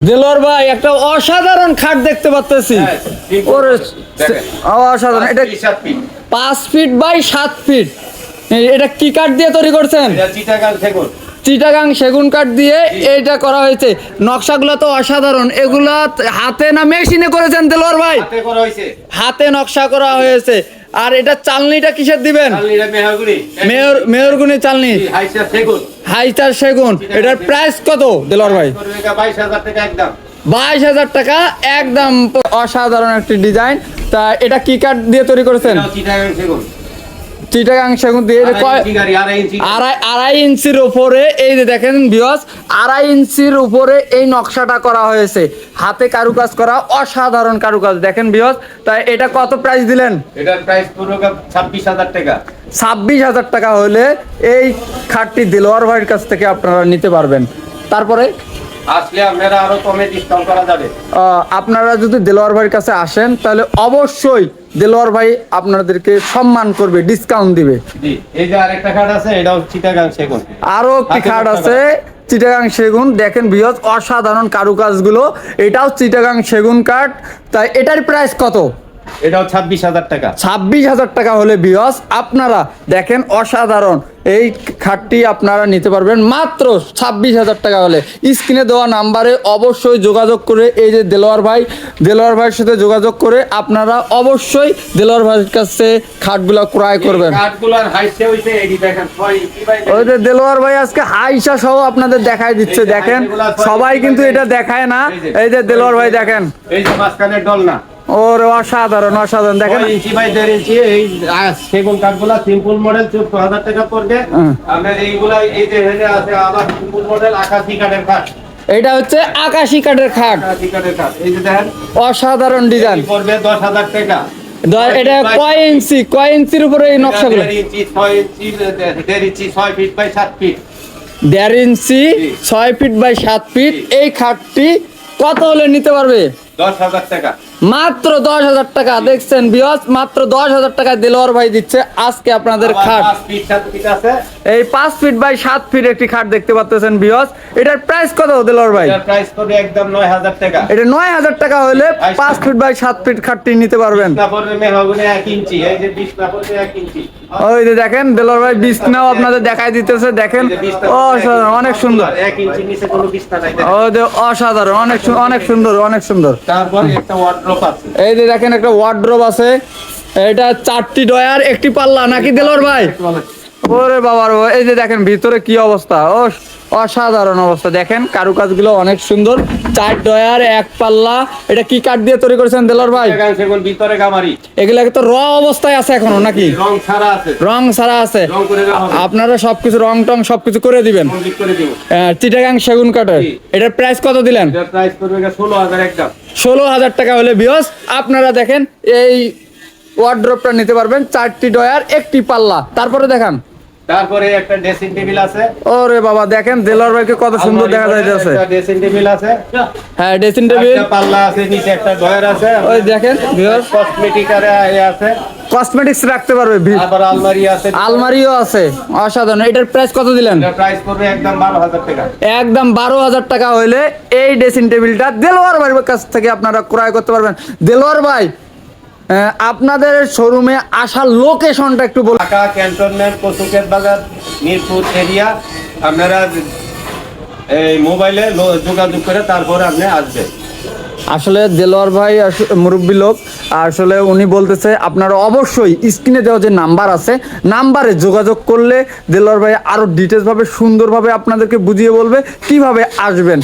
দেলোয়ার ভাই একটা অসাধারণ খাট দেখতে পাচ্তেছি হ্যাঁ, ওরে। অসাধারণ। এটা। পাঁচ ফিট বাই সাত ফিট এটা কি কাঠ দিয়ে তৈরি করছেন? এটা চিটাগাং সেগুন। চিটাগাং সেগুন কাঠ দিয়ে এইটা করা হয়েছে। নকশাগুলো তো অসাধারণ। এগুলা হাতে না মেশিনে করেছেন দেলোয়ার ভাই? হাতে করা হয়েছে। হাতে নকশা করা হয়েছে। আর এটা চালনিটা কিসের দিবেন? মেয়রগুনি চালনি। হাইসা সেগুন। হাইচার সেগুন এটার প্রাইস কত দেলোয়ার ভাই? করবে এটা 22,000 টাকা একদম। বাইশ হাজার টাকা একদম। অসাধারণ একটি ডিজাইন তা এটা কি কাঠ দিয়ে তৈরি করেছেন? দিয়ে এটা আড়াই আড়াই ইঞ্চি। আড়াই আড়াই ইঞ্চির উপরে এই যে দেখেন বিয়স আড়াই ইঞ্চির উপরে এই নকশাটা করা হয়েছে হাতে কারুকাজ করা অসাধারণ কারুকাজ দেখেন বিয়স তাই এটা কত প্রাইস দিলেন এটার প্রাইস পড়বে 26,000 টাকা। ছাব্বিশ হাজার টাকা হলে এই খাটটি দিলোয়ার ভাইয়ের কাছ থেকে আপনারা নিতে পারবেন তারপরে আসলে আপনারা আরও কমে ডিসকাউন্ট করা যাবে। আপনারা যদি দেলোয়ার ভাইয়ের কাছে আসেন তাহলে অবশ্যই দেলোয়ার ভাই আপনাদেরকে সম্মান করবে ডিসকাউন্ট দিবে। জি এই যে আরেকটা কার্ড আছে এটাও চিটাগাং সেগুন। আরও একটি খাট আছে চিটাগাং সেগুন। দেখেন বৃহৎ অসাধারণ কারুকাজগুলো। এটাও চিটাগাং সেগুন কাঠ তাই এটার প্রাইস কত? এটাও ছাব্বিশ হাজার টাকা। ছাব্বিশ হাজার টাকা হলে বিয়স আপনারা দেখেন অসাধারণ। এই খাটটি আপনারা নিতে পারবেন মাত্র ছাব্বিশ হাজার টাকা হলে। স্ক্রিনে দেওয়া নাম্বারে অবশ্যই যোগাযোগ করে এই যে দেলোয়ার ভাই দেলোয়ার ভাইয়ের সাথে যোগাযোগ করে আপনারা অবশ্যই দেলোয়ার ভাইয়ের কাছে খাটগুলো ক্রয় করবেন। ওই যে দেলোয়ার ভাই আজকে হাইসা সহ আপনাদের দেখাই দিচ্ছে দেখেন? সবাই কিন্তু এটা দেখায় না। এই যে- দেলোয়ার ভাই দেখেন। এই যে মাঝখানের ডলনা। ওর অসাধারণ অসাধারণ। দেখেন। ইঞ্চি বাই দেড় ইঞ্চি এই সেগুন কাঠগুলা সিম্পল মডেল চোদ্দ হাজার টাকা পড়বে। আপনার এইগুলা এই যে হেনে আছে আবার সিম্পল মডেল আকাশি কাঠের কাঠ এটা হচ্ছে আকাশি কাঠের খাট। আকাশি কাঠের কাঠ এই যে দেখেন। অসাধারণ ডিজাইন পড়বে দশ হাজার টাকা। এটা কয় ইঞ্চি কয় ইঞ্চির উপরে এই নকশাগুলো? ইঞ্চি ছয় ইঞ্চি দেড় ইঞ্চি ছয় ফিট বাই সাত ফিট দেড় ইঞ্চি ছয় ফিট বাই সাত ফিট এই খাটটি কত হলে নিতে পারবে? মাত্র দশ হাজার টাকা দেখছেন বিয়স মাত্র দশ হাজার টাকা দেলোয়ার ভাই দিচ্ছে। আজকে আপনাদের খাট। এই পাঁচ ফিট বাই সাত ফিট একটি খাট দেখতে পাচ্ছেন বিয়স এটার প্রাইস কত দেলোয়ার ভাই প্রাইস পড়বে একদম নয় হাজার টাকা। এটা নয় হাজার টাকা হলে। পাঁচ ফিট বাই সাত ফিট খাটটি নিতে পারবেন। ওই যে দেখেন দেলোয়ার ভাই বিছনাও আপনাদের দেখাই দিতেছে দেখেন। অসাধারণ, অনেক সুন্দর। অসাধারণ অনেক অনেক সুন্দর অনেক সুন্দর। তারপর একটা ওয়ার্ড্রপ আছে। এই যে দেখেন একটা ওয়ার্ড্রোব আছে। এটা চারটি ডয়ার একটি পাল্লা নাকি দেলোর ভাই? ওরে বাবার এই যে দেখেন ভিতরে কি অবস্থা? ও অসাধারণ অবস্থা। দেখেন কারুকাজগুলো অনেক সুন্দর। চার ডয়ার এক পাল্লা। এটা কি কাঠ দিয়ে তৈরি করেছেন দেলোয়ার ভাই? ভিতরে গামারি। এগুলা তো র অবস্থায় আছে এখনও নাকি? রং ছাড়া আছে। রং ছাড়া আছে। আপনারা সবকিছু রং টং সবকিছু করে দিবেন। চিটাগাং সেগুন কাঠের। এটার প্রাইস কত দিলেন? প্রাইস ষোলো হাজার একদম ষোলো হাজার টাকা হলে বিয়স। আপনারা দেখেন এই ওয়ার্ড্রপটা নিতে পারবেন। চারটি ডয়ার একটি পাল্লা। তারপরে দেখান। তারপরে একটা ড্রেসিং টেবিল আছে। ওরে বাবা দেখেন দেলোয়ার ভাইকে কত সুন্দর দেখা যাইতেছে। ড্রেসিং টেবিল আছে। হ্যাঁ ড্রেসিং টেবিল একটা পাল্লা আছে নিচে একটা ডয়ার আছে। ওই দেখেন বিয়স কসমেটিক আর আছে। কসমেটিক্স রাখতে পারবে আবার আলমারি আছে। আলমারিও আছে অসাধারণ। এটার প্রাইস কত দিলেন? এটার প্রাইস একদম বারো হাজার টাকা। একদম বারো হাজার টাকা হইলে এই ড্রেসিং টেবিলটা দেলোয়ার ভাইয়ের কাছ থেকে আপনারা ক্রয় করতে পারবেন। দেলোয়ার ভাই আপনাদের শোরুমে আসার লোকেশনটা একটু বলুন ঢাকা ক্যান্টনমেন্ট কসুকেত বাজার মিরপুর এরিয়া। আপনারা এই মোবাইলে যোগাযোগ করে তারপরে আপনি আসবেন। আসলে দেলোয়ার ভাই মুরব্বী লোক আসলে উনি বলতেছে আপনারা অবশ্যই স্ক্রিনে দেওয়া যে নাম্বার আছে নাম্বারে যোগাযোগ করলে দেলোয়ার ভাই আরও ডিটেলসভাবে সুন্দরভাবে আপনাদেরকে বুঝিয়ে বলবে কীভাবে আসবেন।